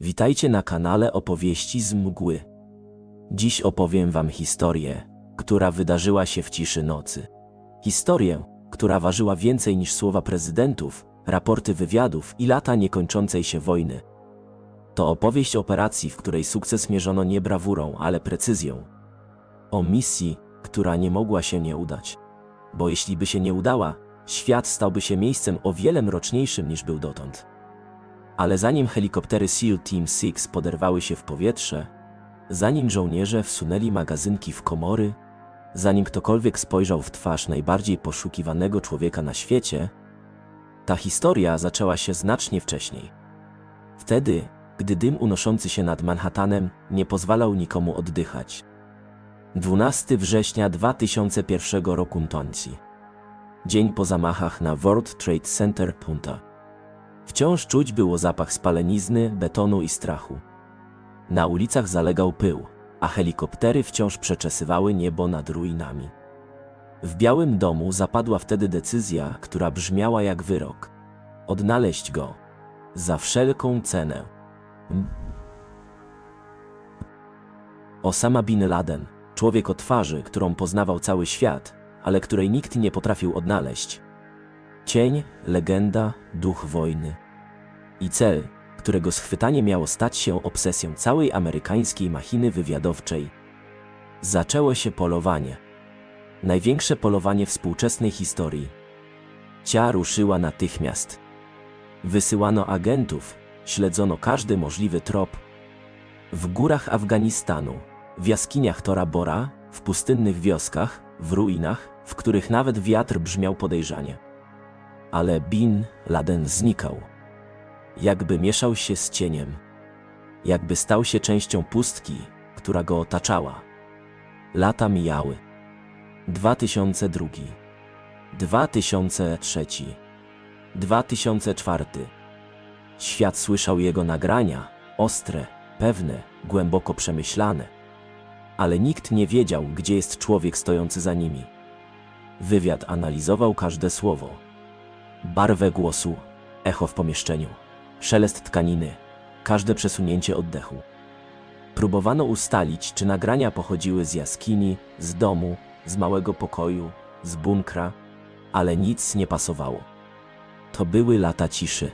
Witajcie na kanale Opowieści z Mgły. Dziś opowiem Wam historię, która wydarzyła się w ciszy nocy. Historię, która ważyła więcej niż słowa prezydentów, raporty wywiadów i lata niekończącej się wojny. To opowieść operacji, w której sukces mierzono nie brawurą, ale precyzją. O misji, która nie mogła się nie udać. Bo jeśli by się nie udała, świat stałby się miejscem o wiele mroczniejszym niż był dotąd. Ale zanim helikoptery SEAL Team 6 poderwały się w powietrze, zanim żołnierze wsunęli magazynki w komory, zanim ktokolwiek spojrzał w twarz najbardziej poszukiwanego człowieka na świecie, ta historia zaczęła się znacznie wcześniej. Wtedy, gdy dym unoszący się nad Manhattanem nie pozwalał nikomu oddychać. 12 września 2001 roku Tonci. Dzień po zamachach na World Trade Center Punta. Wciąż czuć było zapach spalenizny, betonu i strachu. Na ulicach zalegał pył, a helikoptery wciąż przeczesywały niebo nad ruinami. W Białym Domu zapadła wtedy decyzja, która brzmiała jak wyrok. Odnaleźć go. Za wszelką cenę. Osama Bin Laden, człowiek o twarzy, którą poznawał cały świat, ale której nikt nie potrafił odnaleźć. Cień, legenda, duch wojny. I cel, którego schwytanie miało stać się obsesją całej amerykańskiej machiny wywiadowczej. Zaczęło się polowanie. Największe polowanie współczesnej historii. Cia ruszyła natychmiast. Wysyłano agentów, śledzono każdy możliwy trop. W górach Afganistanu, w jaskiniach Tora Bora, w pustynnych wioskach, w ruinach, w których nawet wiatr brzmiał podejrzanie. Ale Bin Laden znikał. Jakby mieszał się z cieniem. Jakby stał się częścią pustki, która go otaczała. Lata mijały. 2002, 2003, 2004. Świat słyszał jego nagrania, ostre, pewne, głęboko przemyślane. Ale nikt nie wiedział, gdzie jest człowiek stojący za nimi. Wywiad analizował każde słowo. Barwę głosu, echo w pomieszczeniu, szelest tkaniny, każde przesunięcie oddechu. Próbowano ustalić, czy nagrania pochodziły z jaskini, z domu, z małego pokoju, z bunkra, ale nic nie pasowało. To były lata ciszy.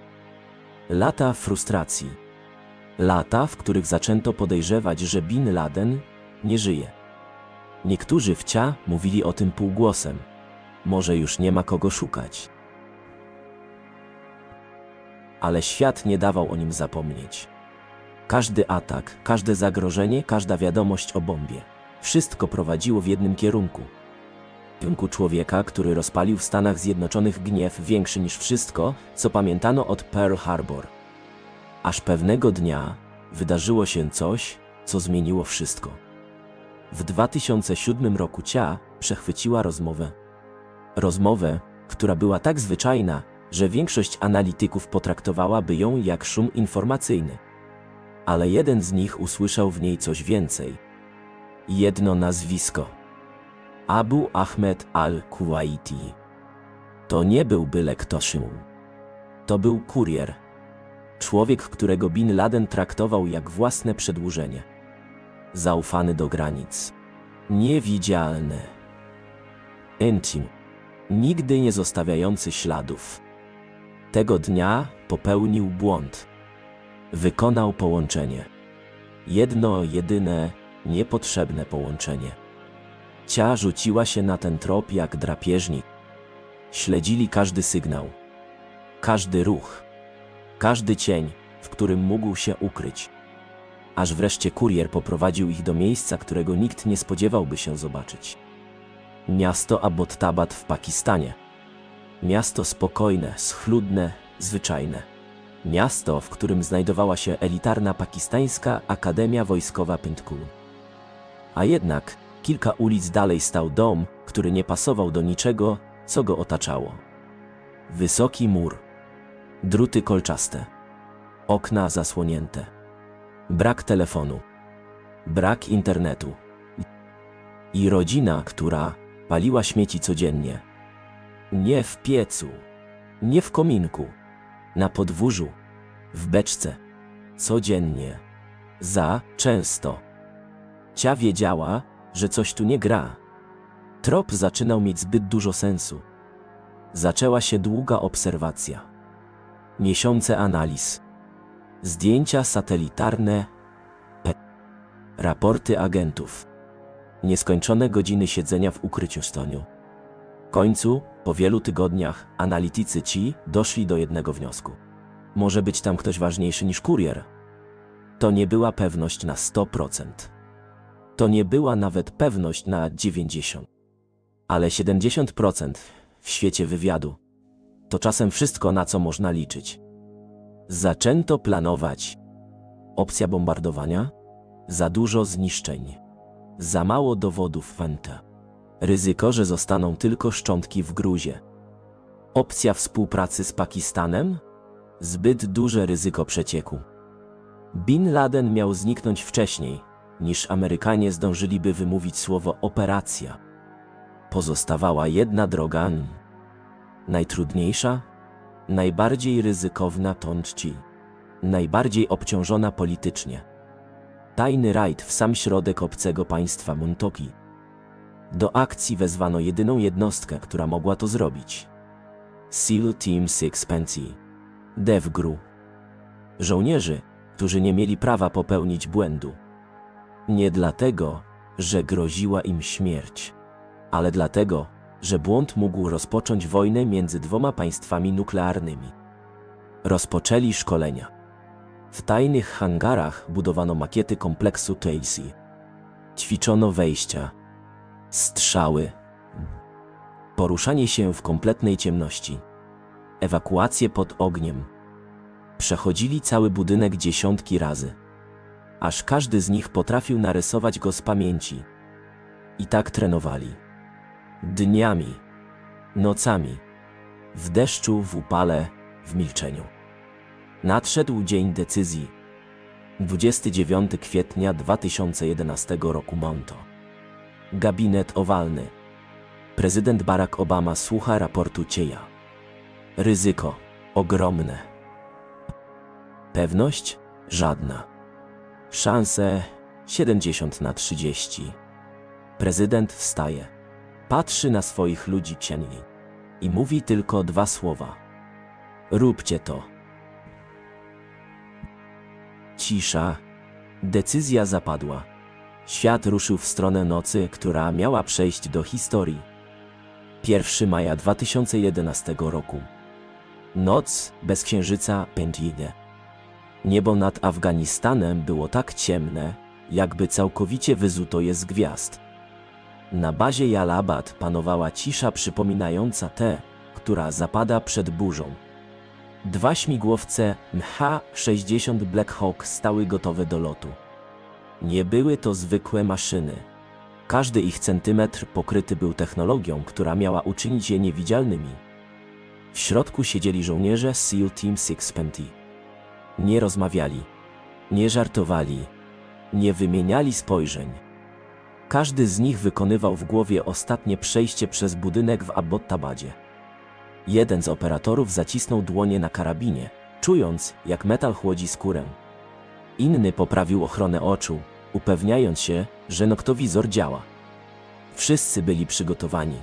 Lata frustracji. Lata, w których zaczęto podejrzewać, że Bin Laden nie żyje. Niektórzy wcia mówili o tym półgłosem. Może już nie ma kogo szukać. Ale świat nie dawał o nim zapomnieć. Każdy atak, każde zagrożenie, każda wiadomość o bombie. Wszystko prowadziło w jednym kierunku. Kierunku człowieka, który rozpalił w Stanach Zjednoczonych gniew większy niż wszystko, co pamiętano od Pearl Harbor. Aż pewnego dnia wydarzyło się coś, co zmieniło wszystko. W 2007 roku Cia przechwyciła rozmowę. Rozmowę, która była tak zwyczajna, że większość analityków potraktowałaby ją jak szum informacyjny. Ale jeden z nich usłyszał w niej coś więcej. Jedno nazwisko. Abu Ahmed al-Kuwaiti. To nie był byle kto. To był kurier. Człowiek, którego Bin Laden traktował jak własne przedłużenie. Zaufany do granic. Niewidzialny. Intim. Nigdy nie zostawiający śladów. Tego dnia popełnił błąd. Wykonał połączenie. Jedno, jedyne, niepotrzebne połączenie. Cia rzuciła się na ten trop jak drapieżnik. Śledzili każdy sygnał, każdy ruch, każdy cień, w którym mógł się ukryć. Aż wreszcie kurier poprowadził ich do miejsca, którego nikt nie spodziewałby się zobaczyć. Miasto Abbottabad w Pakistanie. Miasto spokojne, schludne, zwyczajne. Miasto, w którym znajdowała się elitarna pakistańska Akademia Wojskowa Pintkul. A jednak kilka ulic dalej stał dom, który nie pasował do niczego, co go otaczało. Wysoki mur, druty kolczaste, okna zasłonięte, brak telefonu, brak internetu i rodzina, która paliła śmieci codziennie. Nie w piecu, nie w kominku, na podwórzu, w beczce. Codziennie. Za często. Cia wiedziała, że coś tu nie gra. Trop zaczynał mieć zbyt dużo sensu. Zaczęła się długa obserwacja. Miesiące analiz. Zdjęcia satelitarne. P. Raporty agentów. Nieskończone godziny siedzenia w ukryciu stoniu. W końcu, po wielu tygodniach, analitycy ci doszli do jednego wniosku. Może być tam ktoś ważniejszy niż kurier. To nie była pewność na 100%. To nie była nawet pewność na 90%. Ale 70% w świecie wywiadu to czasem wszystko, na co można liczyć. Zaczęto planować. Opcja bombardowania? Za dużo zniszczeń. Za mało dowodów Wenta. Ryzyko, że zostaną tylko szczątki w gruzie. Opcja współpracy z Pakistanem? Zbyt duże ryzyko przecieku. Bin Laden miał zniknąć wcześniej, niż Amerykanie zdążyliby wymówić słowo operacja. Pozostawała jedna droga. Najtrudniejsza, najbardziej ryzykowna Tonczci, najbardziej obciążona politycznie. Tajny rajd w sam środek obcego państwa Montoki. Do akcji wezwano jedyną jednostkę, która mogła to zrobić. SEAL Team Sixpence. DevGru. Żołnierzy, którzy nie mieli prawa popełnić błędu. Nie dlatego, że groziła im śmierć, ale dlatego, że błąd mógł rozpocząć wojnę między dwoma państwami nuklearnymi. Rozpoczęli szkolenia. W tajnych hangarach budowano makiety kompleksu Tracy. Ćwiczono wejścia, strzały, poruszanie się w kompletnej ciemności, ewakuację pod ogniem. Przechodzili cały budynek dziesiątki razy, aż każdy z nich potrafił narysować go z pamięci. I tak trenowali. Dniami, nocami, w deszczu, w upale, w milczeniu. Nadszedł dzień decyzji. 29 kwietnia 2011 roku Monto. Gabinet owalny. Prezydent Barack Obama słucha raportu Cieja. Ryzyko ogromne. Pewność żadna. Szanse 70 na 30. Prezydent wstaje. Patrzy na swoich ludzi cienni i mówi tylko dwa słowa. Róbcie to. Cisza. Decyzja zapadła. Świat ruszył w stronę nocy, która miała przejść do historii. 1 maja 2011 roku. Noc bez księżyca Pentide. Niebo nad Afganistanem było tak ciemne, jakby całkowicie wyzuto je z gwiazd. Na bazie Jalabad panowała cisza przypominająca tę, która zapada przed burzą. Dwa śmigłowce MH-60 Black Hawk stały gotowe do lotu. Nie były to zwykłe maszyny. Każdy ich centymetr pokryty był technologią, która miała uczynić je niewidzialnymi. W środku siedzieli żołnierze SEAL Team Sixpence. Nie rozmawiali, nie żartowali, nie wymieniali spojrzeń. Każdy z nich wykonywał w głowie ostatnie przejście przez budynek w Abbottabadzie. Jeden z operatorów zacisnął dłonie na karabinie, czując, jak metal chłodzi skórę. Inny poprawił ochronę oczu, upewniając się, że noktowizor działa. Wszyscy byli przygotowani.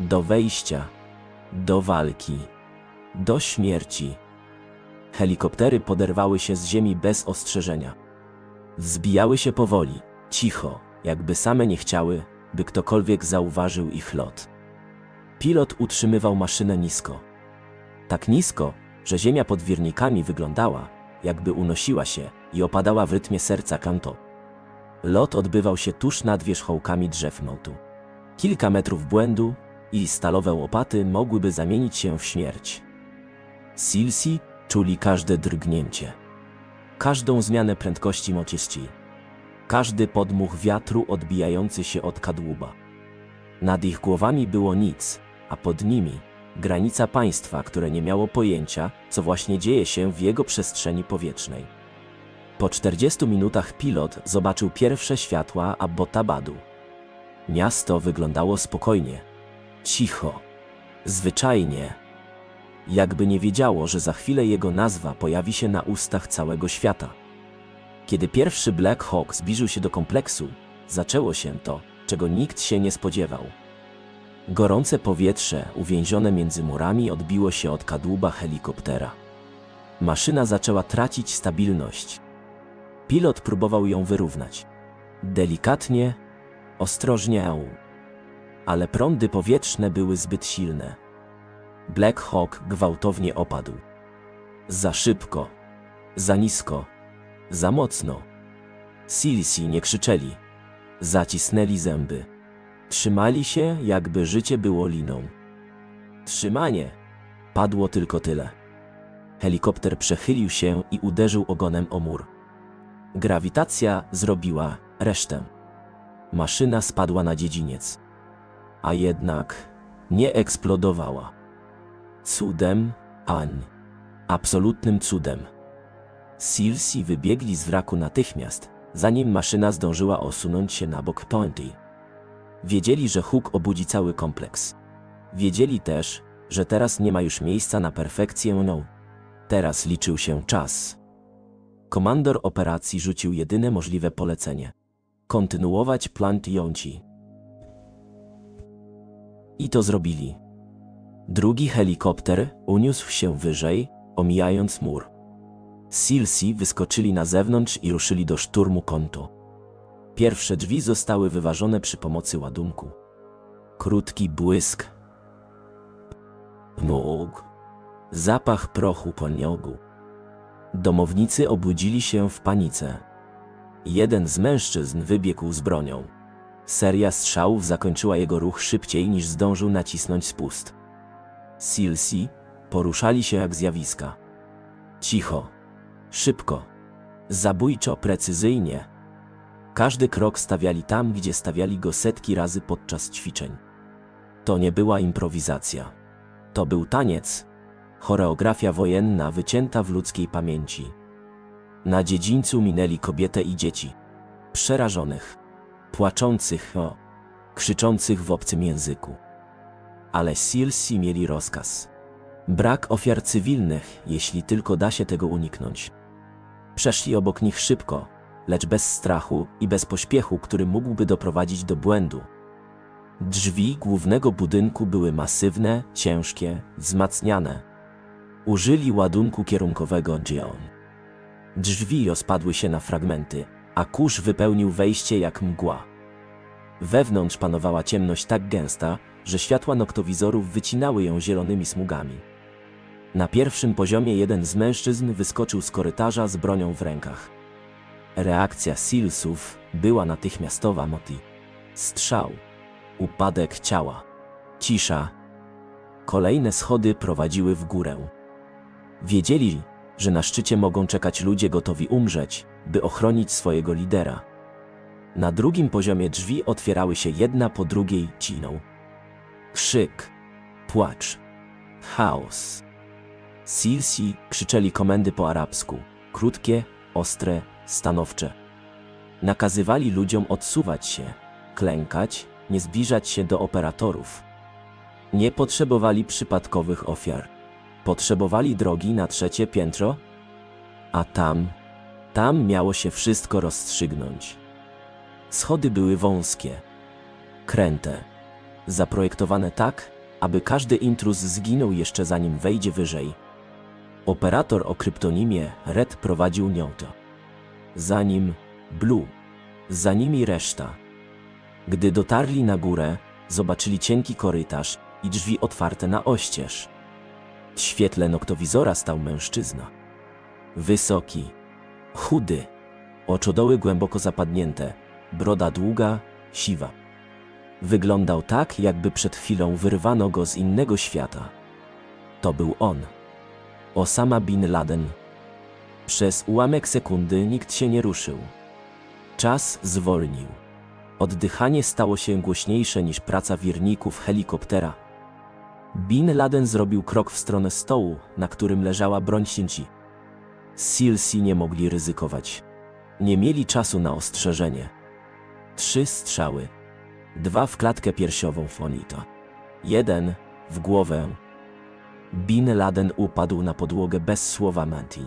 Do wejścia, do walki, do śmierci. Helikoptery poderwały się z ziemi bez ostrzeżenia. Wzbijały się powoli, cicho, jakby same nie chciały, by ktokolwiek zauważył ich lot. Pilot utrzymywał maszynę nisko. Tak nisko, że ziemia pod wirnikami wyglądała, jakby unosiła się i opadała w rytmie serca Kanto. Lot odbywał się tuż nad wierzchołkami drzew motu. Kilka metrów błędu i stalowe łopaty mogłyby zamienić się w śmierć. Silsi czuli każde drgnięcie, każdą zmianę prędkości mociści, każdy podmuch wiatru odbijający się od kadłuba. Nad ich głowami było nic, a pod nimi granica państwa, które nie miało pojęcia, co właśnie dzieje się w jego przestrzeni powietrznej. Po 40 minutach pilot zobaczył pierwsze światła Abbottabadu. Miasto wyglądało spokojnie, cicho, zwyczajnie, jakby nie wiedziało, że za chwilę jego nazwa pojawi się na ustach całego świata. Kiedy pierwszy Black Hawk zbliżył się do kompleksu, zaczęło się to, czego nikt się nie spodziewał. Gorące powietrze uwięzione między murami odbiło się od kadłuba helikoptera. Maszyna zaczęła tracić stabilność. Pilot próbował ją wyrównać. Delikatnie, ostrożnie, ale prądy powietrzne były zbyt silne. Black Hawk gwałtownie opadł. Za szybko, za nisko, za mocno. Silsi nie krzyczeli. Zacisnęli zęby. Trzymali się, jakby życie było liną. Trzymanie! Padło tylko tyle. Helikopter przechylił się i uderzył ogonem o mur. Grawitacja zrobiła resztę. Maszyna spadła na dziedziniec. A jednak nie eksplodowała. Cudem, An. Absolutnym cudem. Silsi wybiegli z wraku natychmiast, zanim maszyna zdążyła osunąć się na bok Pointy. Wiedzieli, że huk obudzi cały kompleks. Wiedzieli też, że teraz nie ma już miejsca na perfekcję no. Teraz liczył się czas. Komandor operacji rzucił jedyne możliwe polecenie. Kontynuować plan Tionci. I to zrobili. Drugi helikopter uniósł się wyżej, omijając mur. Silsi wyskoczyli na zewnątrz i ruszyli do szturmu konto. Pierwsze drzwi zostały wyważone przy pomocy ładunku. Krótki błysk. Nóg. Zapach prochu po niogu. Domownicy obudzili się w panice. Jeden z mężczyzn wybiegł z bronią. Seria strzałów zakończyła jego ruch szybciej niż zdążył nacisnąć spust. Silsi poruszali się jak zjawiska. Cicho, szybko, zabójczo, precyzyjnie. Każdy krok stawiali tam, gdzie stawiali go setki razy podczas ćwiczeń. To nie była improwizacja. To był taniec, choreografia wojenna wycięta w ludzkiej pamięci. Na dziedzińcu minęli kobietę i dzieci. Przerażonych, płaczących, o, krzyczących w obcym języku. Ale Silsi mieli rozkaz. Brak ofiar cywilnych, jeśli tylko da się tego uniknąć. Przeszli obok nich szybko, lecz bez strachu i bez pośpiechu, który mógłby doprowadzić do błędu. Drzwi głównego budynku były masywne, ciężkie, wzmacniane. Użyli ładunku kierunkowego Gion. Drzwi rozpadły się na fragmenty, a kurz wypełnił wejście jak mgła. Wewnątrz panowała ciemność tak gęsta, że światła noktowizorów wycinały ją zielonymi smugami. Na pierwszym poziomie jeden z mężczyzn wyskoczył z korytarza z bronią w rękach. Reakcja Silsów była natychmiastowa Moti. Strzał. Upadek ciała. Cisza. Kolejne schody prowadziły w górę. Wiedzieli, że na szczycie mogą czekać ludzie gotowi umrzeć, by ochronić swojego lidera. Na drugim poziomie drzwi otwierały się jedna po drugiej ciną. Krzyk, płacz, chaos. Silsi krzyczeli komendy po arabsku, krótkie, ostre, stanowcze. Nakazywali ludziom odsuwać się, klękać, nie zbliżać się do operatorów. Nie potrzebowali przypadkowych ofiar. Potrzebowali drogi na trzecie piętro, a tam, tam miało się wszystko rozstrzygnąć. Schody były wąskie, kręte, zaprojektowane tak, aby każdy intruz zginął jeszcze zanim wejdzie wyżej. Operator o kryptonimie Red prowadził to. Za nim Blue, za nimi reszta. Gdy dotarli na górę, zobaczyli cienki korytarz i drzwi otwarte na oścież. W świetle noktowizora stał mężczyzna. Wysoki, chudy, oczodoły głęboko zapadnięte, broda długa, siwa. Wyglądał tak, jakby przed chwilą wyrwano go z innego świata. To był on. Osama Bin Laden. Przez ułamek sekundy nikt się nie ruszył. Czas zwolnił. Oddychanie stało się głośniejsze niż praca wirników helikoptera. Bin Laden zrobił krok w stronę stołu, na którym leżała broń Shinji. Silsi nie mogli ryzykować. Nie mieli czasu na ostrzeżenie. Trzy strzały. Dwa w klatkę piersiową Fonita. Jeden w głowę. Bin Laden upadł na podłogę bez słowa Manti.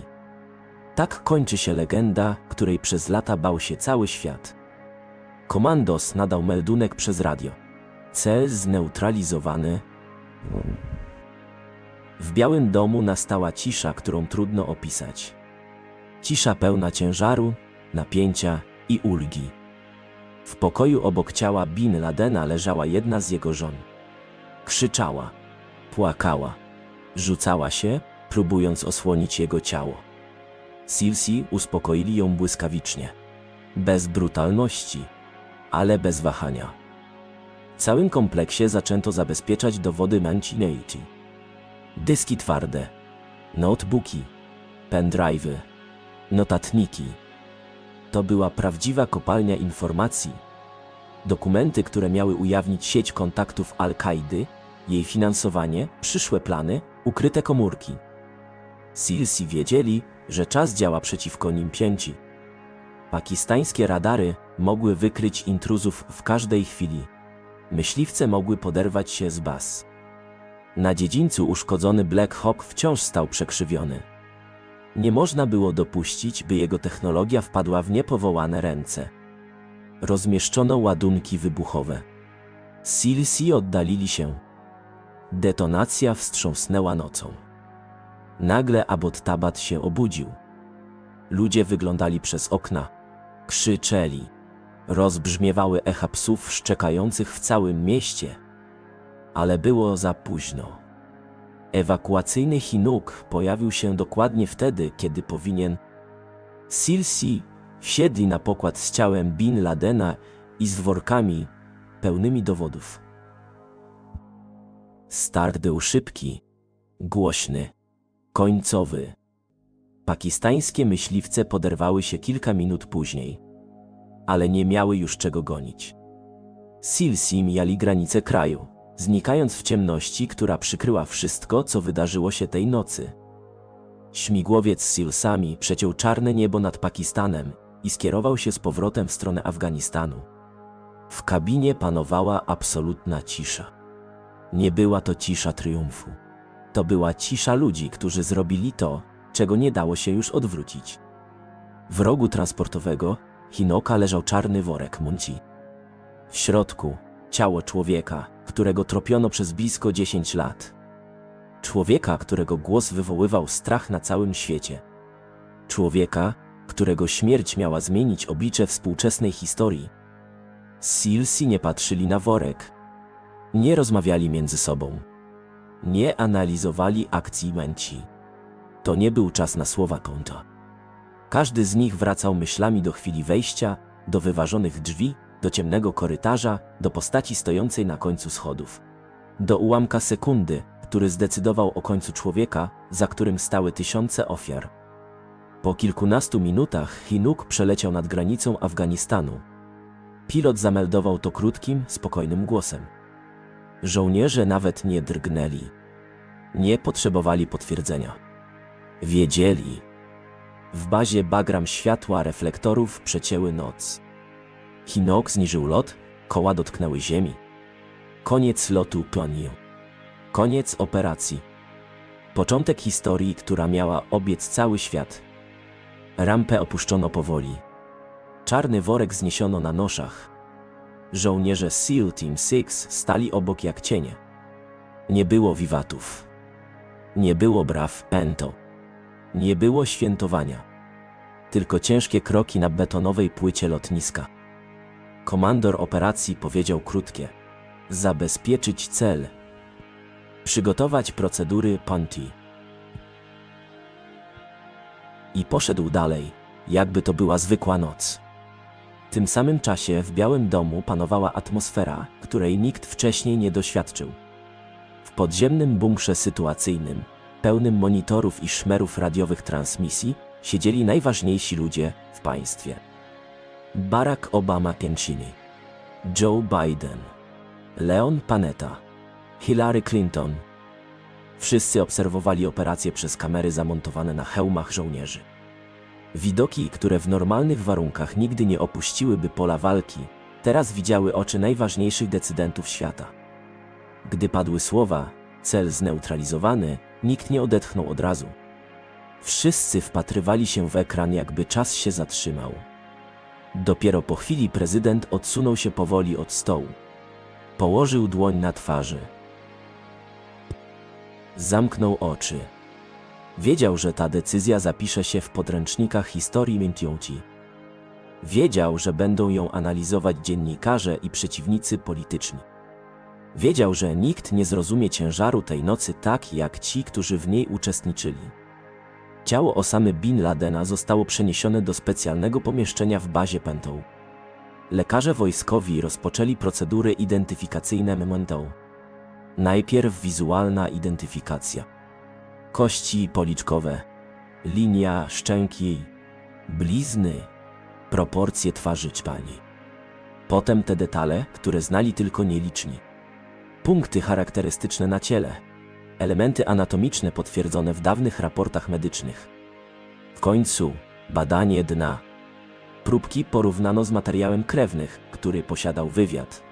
Tak kończy się legenda, której przez lata bał się cały świat. Komandos nadał meldunek przez radio. Cel zneutralizowany. W Białym Domu nastała cisza, którą trudno opisać. Cisza pełna ciężaru, napięcia i ulgi. W pokoju obok ciała Bin Ladena leżała jedna z jego żon. Krzyczała, płakała, rzucała się, próbując osłonić jego ciało. Silsi uspokoili ją błyskawicznie. Bez brutalności, ale bez wahania. W całym kompleksie zaczęto zabezpieczać dowody Mancinity. Dyski twarde, notebooki, pendrive'y, notatniki. To była prawdziwa kopalnia informacji. Dokumenty, które miały ujawnić sieć kontaktów Al-Kaidy, jej finansowanie, przyszłe plany, ukryte komórki. Silsi wiedzieli, że czas działa przeciwko nim pięci. Pakistańskie radary mogły wykryć intruzów w każdej chwili. Myśliwce mogły poderwać się z baz. Na dziedzińcu uszkodzony Black Hawk wciąż stał przekrzywiony. Nie można było dopuścić, by jego technologia wpadła w niepowołane ręce. Rozmieszczono ładunki wybuchowe. Silsi oddalili się. Detonacja wstrząsnęła nocą. Nagle Abbot Tabat się obudził. Ludzie wyglądali przez okna. Krzyczeli. Rozbrzmiewały echa psów szczekających w całym mieście. Ale było za późno. Ewakuacyjny Hinuk pojawił się dokładnie wtedy, kiedy powinien. Silsi wsiedli na pokład z ciałem Bin Ladena i z workami pełnymi dowodów. Start był szybki, głośny, końcowy. Pakistańskie myśliwce poderwały się kilka minut później, ale nie miały już czego gonić. Silsi mijali granice kraju, znikając w ciemności, która przykryła wszystko, co wydarzyło się tej nocy. Śmigłowiec z Silsami przeciął czarne niebo nad Pakistanem i skierował się z powrotem w stronę Afganistanu. W kabinie panowała absolutna cisza. Nie była to cisza triumfu. To była cisza ludzi, którzy zrobili to, czego nie dało się już odwrócić. W rogu transportowego Hinoka leżał czarny worek Munci. W środku ciało człowieka, którego tropiono przez blisko 10 lat. Człowieka, którego głos wywoływał strach na całym świecie. Człowieka, którego śmierć miała zmienić oblicze współczesnej historii. Silsi nie patrzyli na worek. Nie rozmawiali między sobą. Nie analizowali akcji Męci. To nie był czas na słowa konta. Każdy z nich wracał myślami do chwili wejścia, do wyważonych drzwi, do ciemnego korytarza, do postaci stojącej na końcu schodów. Do ułamka sekundy, który zdecydował o końcu człowieka, za którym stały tysiące ofiar. Po kilkunastu minutach Hinuk przeleciał nad granicą Afganistanu. Pilot zameldował to krótkim, spokojnym głosem. Żołnierze nawet nie drgnęli. Nie potrzebowali potwierdzenia. Wiedzieli. W bazie bagram światła reflektorów przecięły noc. Hinok zniżył lot, koła dotknęły ziemi. Koniec lotu planił. Koniec operacji. Początek historii, która miała obiec cały świat. Rampę opuszczono powoli. Czarny worek zniesiono na noszach. Żołnierze SEAL Team Six stali obok jak cienie. Nie było wiwatów. Nie było braw pento. Nie było świętowania. Tylko ciężkie kroki na betonowej płycie lotniska. Komandor operacji powiedział krótkie: Zabezpieczyć cel. Przygotować procedury Ponty. I poszedł dalej, jakby to była zwykła noc. W tym samym czasie w Białym Domu panowała atmosfera, której nikt wcześniej nie doświadczył. W podziemnym bunkrze sytuacyjnym, pełnym monitorów i szmerów radiowych transmisji, siedzieli najważniejsi ludzie w państwie. Barack Obama Pięcini, Joe Biden, Leon Panetta, Hillary Clinton. Wszyscy obserwowali operację przez kamery zamontowane na hełmach żołnierzy. Widoki, które w normalnych warunkach nigdy nie opuściłyby pola walki, teraz widziały oczy najważniejszych decydentów świata. Gdy padły słowa, cel zneutralizowany, nikt nie odetchnął od razu. Wszyscy wpatrywali się w ekran, jakby czas się zatrzymał. Dopiero po chwili prezydent odsunął się powoli od stołu. Położył dłoń na twarzy. Zamknął oczy. Wiedział, że ta decyzja zapisze się w podręcznikach historii Mintiąci. Wiedział, że będą ją analizować dziennikarze i przeciwnicy polityczni. Wiedział, że nikt nie zrozumie ciężaru tej nocy tak, jak ci, którzy w niej uczestniczyli. Ciało Osamy Bin Ladena zostało przeniesione do specjalnego pomieszczenia w bazie Pentou. Lekarze wojskowi rozpoczęli procedury identyfikacyjne Memento. Najpierw wizualna identyfikacja. Kości policzkowe, linia szczęki, blizny, proporcje twarzy ćpani. Potem te detale, które znali tylko nieliczni. Punkty charakterystyczne na ciele, elementy anatomiczne potwierdzone w dawnych raportach medycznych. W końcu badanie dna. Próbki porównano z materiałem krewnych, który posiadał wywiad.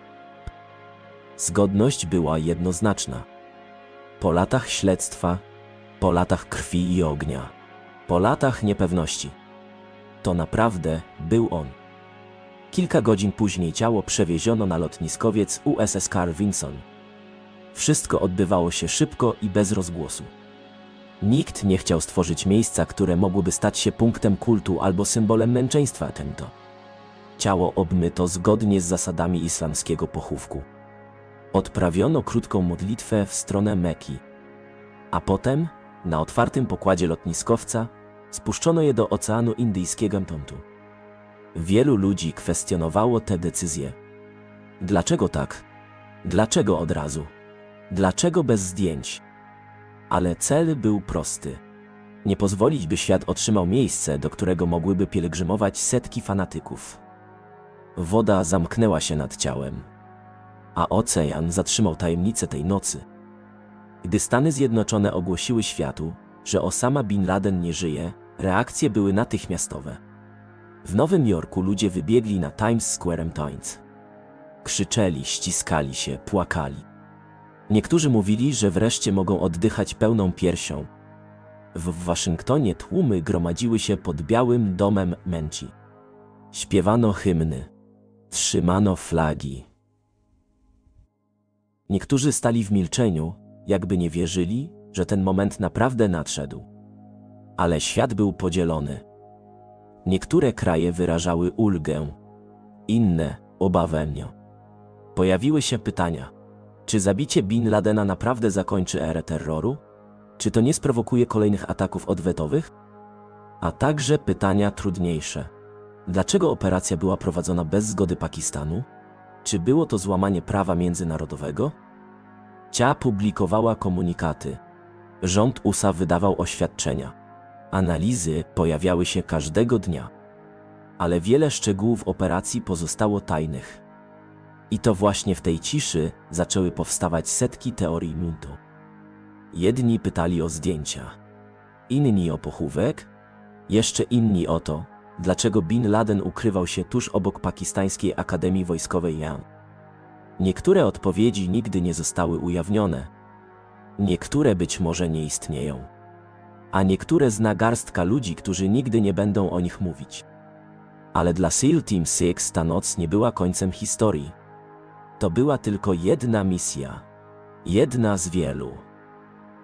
Zgodność była jednoznaczna. Po latach śledztwa, po latach krwi i ognia, po latach niepewności. To naprawdę był on. Kilka godzin później ciało przewieziono na lotniskowiec USS Carl Vinson. Wszystko odbywało się szybko i bez rozgłosu. Nikt nie chciał stworzyć miejsca, które mogłoby stać się punktem kultu albo symbolem męczeństwa tento. Ciało obmyto zgodnie z zasadami islamskiego pochówku. Odprawiono krótką modlitwę w stronę Meki. A potem, na otwartym pokładzie lotniskowca, spuszczono je do Oceanu Indyjskiego Mtontu. Wielu ludzi kwestionowało tę decyzję. Dlaczego tak? Dlaczego od razu? Dlaczego bez zdjęć? Ale cel był prosty. Nie pozwolić, by świat otrzymał miejsce, do którego mogłyby pielgrzymować setki fanatyków. Woda zamknęła się nad ciałem, a ocean zatrzymał tajemnicę tej nocy. Gdy Stany Zjednoczone ogłosiły światu, że Osama Bin Laden nie żyje, reakcje były natychmiastowe. W Nowym Jorku ludzie wybiegli na Times Square Times. Krzyczeli, ściskali się, płakali. Niektórzy mówili, że wreszcie mogą oddychać pełną piersią. W Waszyngtonie tłumy gromadziły się pod Białym Domem Męci. Śpiewano hymny, trzymano flagi. Niektórzy stali w milczeniu, jakby nie wierzyli, że ten moment naprawdę nadszedł. Ale świat był podzielony. Niektóre kraje wyrażały ulgę, inne obawę. Pojawiły się pytania. Czy zabicie Bin Ladena naprawdę zakończy erę terroru? Czy to nie sprowokuje kolejnych ataków odwetowych? A także pytania trudniejsze. Dlaczego operacja była prowadzona bez zgody Pakistanu? Czy było to złamanie prawa międzynarodowego? Cia publikowała komunikaty. Rząd USA wydawał oświadczenia. Analizy pojawiały się każdego dnia. Ale wiele szczegółów operacji pozostało tajnych. I to właśnie w tej ciszy zaczęły powstawać setki teorii Mundu. Jedni pytali o zdjęcia, inni o pochówek, jeszcze inni o to, dlaczego Bin Laden ukrywał się tuż obok pakistańskiej Akademii Wojskowej Jan. Niektóre odpowiedzi nigdy nie zostały ujawnione, niektóre być może nie istnieją, a niektóre zna garstka ludzi, którzy nigdy nie będą o nich mówić. Ale dla SEAL Team Six ta noc nie była końcem historii. To była tylko jedna misja. Jedna z wielu.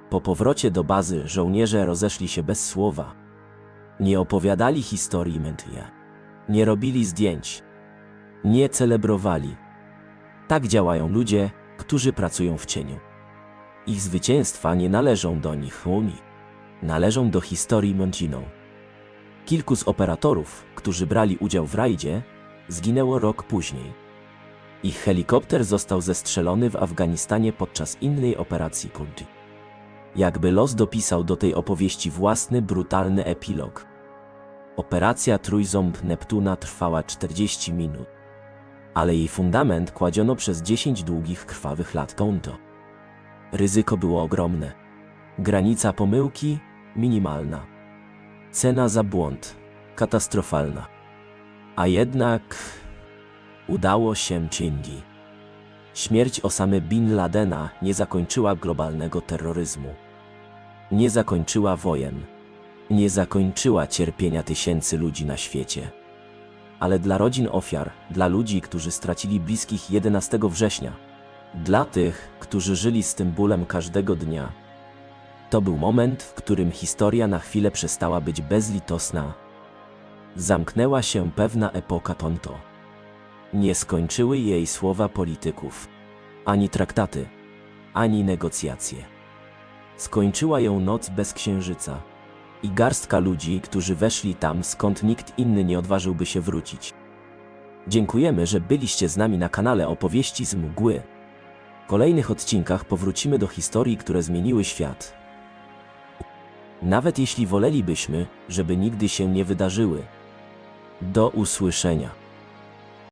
Po powrocie do bazy żołnierze rozeszli się bez słowa. Nie opowiadali historii Mentia. Nie robili zdjęć. Nie celebrowali. Tak działają ludzie, którzy pracują w cieniu. Ich zwycięstwa nie należą do nich uni. Należą do historii Montino. Kilku z operatorów, którzy brali udział w rajdzie, zginęło rok później. Ich helikopter został zestrzelony w Afganistanie podczas innej operacji Kunti. Jakby los dopisał do tej opowieści własny brutalny epilog. Operacja Trójząb Neptuna trwała 40 minut, ale jej fundament kładziono przez 10 długich krwawych lat konto. Ryzyko było ogromne. Granica pomyłki minimalna. Cena za błąd katastrofalna. A jednak Udało się Chingi. Śmierć Osamy Bin Ladena nie zakończyła globalnego terroryzmu. Nie zakończyła wojen. nie zakończyła cierpienia tysięcy ludzi na świecie. Ale dla rodzin ofiar, dla ludzi, którzy stracili bliskich 11 września, dla tych, którzy żyli z tym bólem każdego dnia, to był moment, w którym historia na chwilę przestała być bezlitosna. Zamknęła się pewna epoka Tonto. Nie skończyły jej słowa polityków, ani traktaty, ani negocjacje. Skończyła ją noc bez księżyca i garstka ludzi, którzy weszli tam, skąd nikt inny nie odważyłby się wrócić. Dziękujemy, że byliście z nami na kanale Opowieści z Mgły. W kolejnych odcinkach powrócimy do historii, które zmieniły świat. Nawet jeśli wolelibyśmy, żeby nigdy się nie wydarzyły. Do usłyszenia.